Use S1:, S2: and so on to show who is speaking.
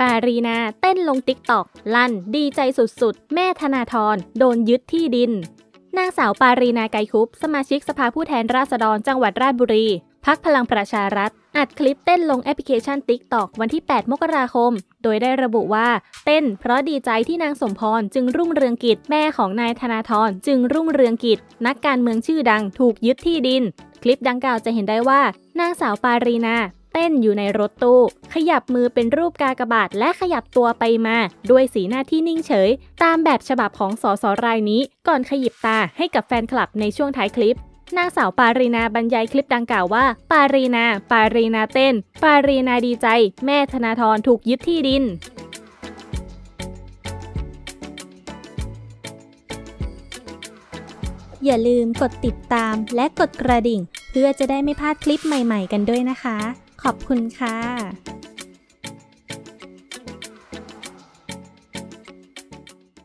S1: ปารีนาเต้นลงติ๊กตอก ลั่น ดีใจสุดๆ แม่ธนาธรโดนยึดที่ดิน นางสาวปารีนาไกรคุป สมาชิกสภาผู้แทนราษฎรจังหวัดราชบุรี พักพลังประชารัฐ อัดคลิปเต้นลงแอปพลิเคชัน TikTok วันที่ 8 มกราคม โดยได้ระบุว่า เต้นเพราะดีใจที่นางสมพรจึงรุ่งเรืองกิจแม่ของนายธนาธรจึงรุ่งเรืองกิจนักการเมืองชื่อดังถูกยึดที่ดิน คลิปดังกล่าวจะเห็นได้ว่านางสาวปารีนา เต้นอยู่ในรถตู้ขยับมือเป็นรูปกากบาทและขยับตัวไปมา ด้วยสีหน้าที่นิ่งเฉย ตามแบบฉบับของสสรายนี้ ก่อนขยิบตาให้กับแฟนคลับในช่วงท้ายคลิปนางสาวปารีนาบรรยายคลิปดังกล่าวว่า ปารีนา ปารีนาเต้น ปารีนาดีใจ แม่ธนาธรถูกยึดที่ดินอย่าลืมกดติดตามและกดกระดิ่ง เพื่อจะได้ไม่พลาดคลิปใหม่ๆกันด้วยนะคะ ขอบคุณค่ะ